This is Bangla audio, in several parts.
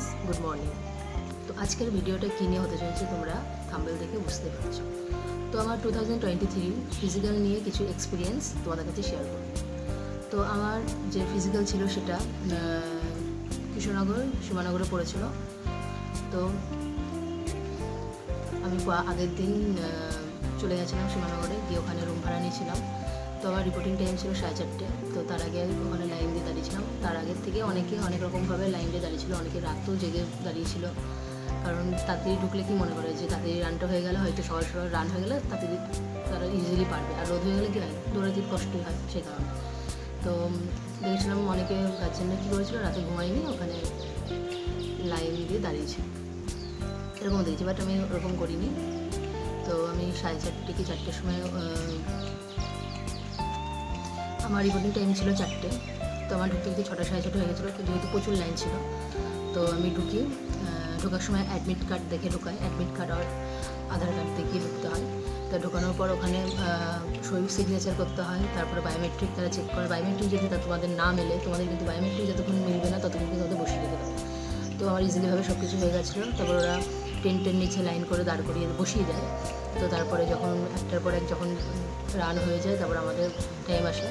ফ্রেন্ডস গুড মর্নিং তো আজকের ভিডিওটা কী নিয়ে হতে চলেছে তোমরা থাম্বেল দেখে বুঝতে পারছ। তো আমার two thousand twenty three physical নিয়ে কিছু এক্সপিরিয়েন্স তোমাদের কাছে শেয়ার করব। তো আমার যে ফিজিক্যাল ছিল সেটা কৃষ্ণনগর, সীমানগরে পড়েছিল। তো আমি আগের দিন চলে গেছিলাম সীমানগরে, গিয়ে ওখানে রুম ভাড়া নিয়েছিলাম। তো আমার রিপোর্টিং টাইম ছিল সাড়ে চারটে। তো তার আগে ওখানে লাইন দিয়ে দাঁড়িয়েছিলাম। তার আগের থেকে অনেকে অনেক রকমভাবে লাইন দিয়ে দাঁড়িয়েছিল। অনেকে রাতও জেগে দাঁড়িয়েছিল। কারণ তাড়াতাড়ি ঢুকলে কি মনে করে যে তাড়াতাড়ি রানটা হয়ে গেলে হয়তো সকাল সকাল রান হয়ে গেলে তাড়াতাড়ি তারা ইজিলি পারবে। আর রোদ হয়ে গেলে কী হয়? দৌড়াতে কষ্টই হয় সেই কারণে। তো দেখেছিলাম অনেকে গার্জেনরা কী করেছিল? রাতে ঘুমায়নি, ওখানে লাইন দিয়ে দাঁড়িয়েছে এরকম দেখছি বাট আমি ওরকম করিনি। তো আমি সাড়ে চারটে কি চারটের সময় আমার রিপোর্টিং টাইম ছিল চারটে। তো আমার ঢুকতে ঢুকতে ছটা সাড়ে ছটা হয়ে গেছিল, কিন্তু যেহেতু প্রচুর লাইন ছিল, তো আমি ঢুকি ঢোকার সময় অ্যাডমিট কার্ড দেখে ঢোকাই। অ্যাডমিট কার্ড আর আধার কার্ড দেখে ঢুকতে হয়। তো ঢোকানোর পর ওখানে সই সিগনেচার করতে হয়, তারপরে বায়োমেট্রিক তারা চেক করে। বায়োমেট্রিক যদি তোমাদের না মেলে, তোমাদের কিন্তু বায়োমেট্রিক যতক্ষণ মিলবে না, ততক্ষণ কিন্তু তাদের বসিয়ে দেবে। তো আমার ইজিলিভাবে সব কিছু হয়ে গেছিল। তারপর ওরা টেন্টের নিচে লাইন করে দাঁড় করিয়ে বসিয়ে দেয়। তো তারপরে যখন একটার পর এক যখন রান হয়ে যায়, তারপর আমাদের টাইম আসে।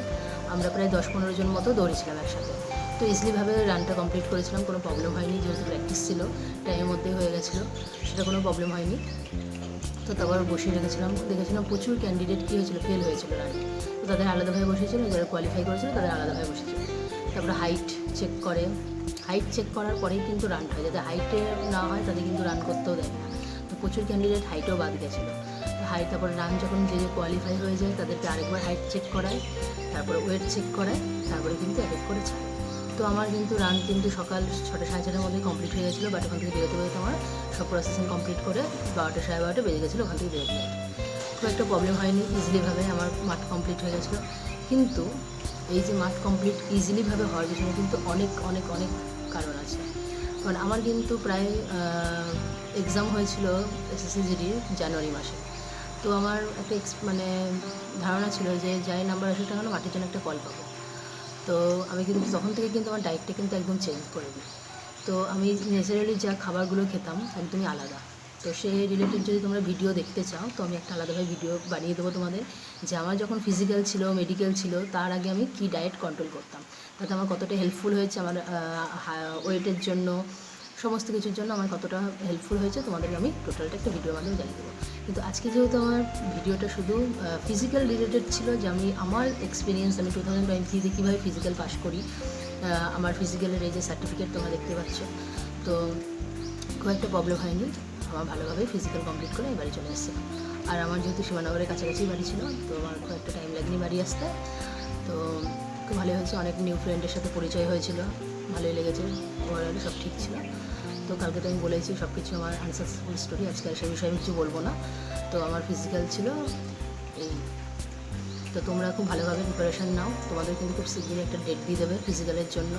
আমরা প্রায় দশ পনেরো জন মতো দৌড়েছিলাম একসাথে। তো ইজিলিভাবে রানটা কমপ্লিট করেছিলাম, কোনো প্রবলেম হয়নি, যেহেতু প্র্যাকটিস ছিল টাইমের মধ্যেই হয়ে গেছিল, সেটা কোনো প্রবলেম হয়নি। তো তারপর বসিয়ে রেখেছিলাম, দেখেছিলাম প্রচুর ক্যান্ডিডেট কী হয়েছিল ফেল হয়েছিল রানে তো তাদের আলাদাভাবে বসেছিল যারা কোয়ালিফাই করেছিল, তাদের আলাদাভাবে বসেছিল তারপরে হাইট চেক করে হাইট চেক করার পরেই কিন্তু রান হয়। যাতে হাইটে না হয় তাদের কিন্তু রান করতেও দেয় না। তো প্রচুর ক্যান্ডিডেট হাইটেও বাদ গেছিল। হাইট তারপর রান যখন যে কোয়ালিফাই হয়ে যায়, তাদেরকে আরেকবার হাইট চেক করায়, তারপরে ওয়েট চেক করায়, তারপরে কিন্তু এক এক করে ছাড়ে। তো আমার কিন্তু রান কিন্তু সকাল ছটা, সাড়ে ছটার মধ্যে কমপ্লিট হয়ে গেছিল বাট ওখান থেকে বেরোতে বেরোতে আমার সব প্রসেসিং কমপ্লিট করে বারোটা, সাড়ে বারোটা বেজে গেছিল, ওখান থেকে বেরোতে খুব একটা প্রবলেম হয়নি ইজিলিভাবে আমার মাঠ কমপ্লিট হয়ে গেছিল। কিন্তু এই যে মাঠ কমপ্লিট ইজিলিভাবে হওয়ার পিছনে কিন্তু অনেক অনেক অনেক কারণ আছে। কারণ আমার কিন্তু প্রায় এক্সাম হয়েছিল এসএসসি জিডির জানুয়ারি মাসে। তো আমার একটা মানে ধারণা ছিল যে যাই নাম্বার আসে কেন, মাটির জন্য একটা কল পাবো। তো আমি কিন্তু তখন থেকে কিন্তু আমার ডায়েটটা কিন্তু একদম চেঞ্জ করে দিই তো আমি ন্যাচারালি যা খাবারগুলো খেতাম একদমই আলাদা। তো সেই রিলেটেড যদি তোমরা ভিডিও দেখতে চাও, তো আমি একটা আলাদাভাবে ভিডিও বানিয়ে দেবো তোমাদের। যে আমার যখন ফিজিক্যাল ছিল মেডিকেল ছিল, তার আগে আমি কী ডায়েট কন্ট্রোল করতাম। তাতে আমার কতটা হেল্পফুল হয়েছে আমার ওয়েটের জন্য, সমস্ত কিছুর জন্য আমার কতটা হেল্পফুল হয়েছে তোমাদেরকে আমি টোটালটা একটা ভিডিওর মাধ্যমে জানিয়ে দেবো। কিন্তু আজকে যেহেতু আমার ভিডিওটা শুধু ফিজিক্যাল রিলেটেড ছিল যে আমি আমার এক্সপিরিয়েন্স আমি টু থাউজেন্ড টোয়েন্টিতে কীভাবে ফিজিক্যাল পাস করি আমার ফিজিক্যালের এই যে সার্টিফিকেট তোমরা দেখতে পাচ্ছ, তো খুব একটা প্রবলেম হয়নি, আমার ভালোভাবে ফিজিক্যাল কমপ্লিট করে বাড়ি চলে এসেছিলাম আর আমার যেহেতু সীমানগরের কাছাকাছি বাড়ি ছিল, তো আমার খুব একটা টাইম লাগেনি বাড়ি আসতে, তো ভালোই হয়েছে, অনেক নিউ ফ্রেন্ডের সাথে পরিচয় হয়েছিল, ভালোই লেগেছে ওভারঅল সব ঠিক ছিল। তো কালকে তো আমি বলেছি সব কিছু আমার আনসাকসেসফুল স্টোরি আজকে আর সেই বিষয়ে কিছু বলব না। তো আমার ফিজিক্যাল ছিল এই। তো তোমরা খুব ভালোভাবে প্রিপারেশান নাও, তোমাদের কিন্তু খুব শীঘ্রই একটা ডেট দিয়ে দেবে ফিজিক্যালের জন্য।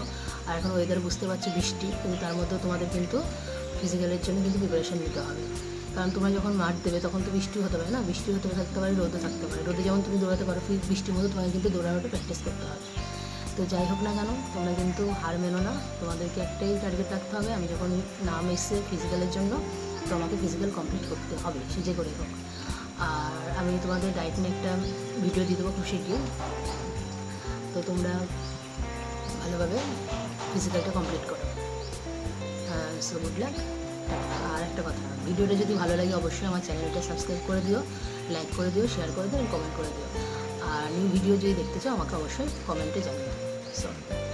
আর এখন ওয়েদার বুঝতে পারছি, বৃষ্টি, কিন্তু তার মধ্যেও তোমাদের কিন্তু ফিজিক্যালের জন্য কিন্তু প্রিপারেশান নিতে হবে। কারণ তোমরা যখন মাঠ দেবে, তখন তো বৃষ্টি হতে পারে না, বৃষ্টি হতে থাকতে পারে রোদও থাকতে পারে। রোদে যেমন তুমি দৌড়াতে পারো বৃষ্টির মধ্যে তোমাকে কিন্তু দৌড়ানোটা প্র্যাকটিস করতে হবে। তো যাই হোক না কেন, তোমরা কিন্তু হার মেনো না। তোমাদেরকে একটাই টার্গেট রাখতে হবে, আমি যখন নাম এসছে ফিজিক্যালের জন্য, তো আমাকে ফিজিক্যাল কমপ্লিট করতে হবে সে যে করে হোক। আর আমি তোমাদের ডায়েট নিয়ে একটা ভিডিও দিয়ে দেবো খুব শীঘ্রই তো তোমরা ভালোভাবে ফিজিক্যালটা কমপ্লিট করো। সো গুড লাক আর একটা কথা ভিডিওটা যদি ভালো লাগে, অবশ্যই আমার চ্যানেলটা সাবস্ক্রাইব করে দিও লাইক করে দিও শেয়ার করে দিও কমেন্ট করে দিও। আর নিউ ভিডিও যদি দেখতে চাও, আমাকে অবশ্যই কমেন্টে জানিও। সো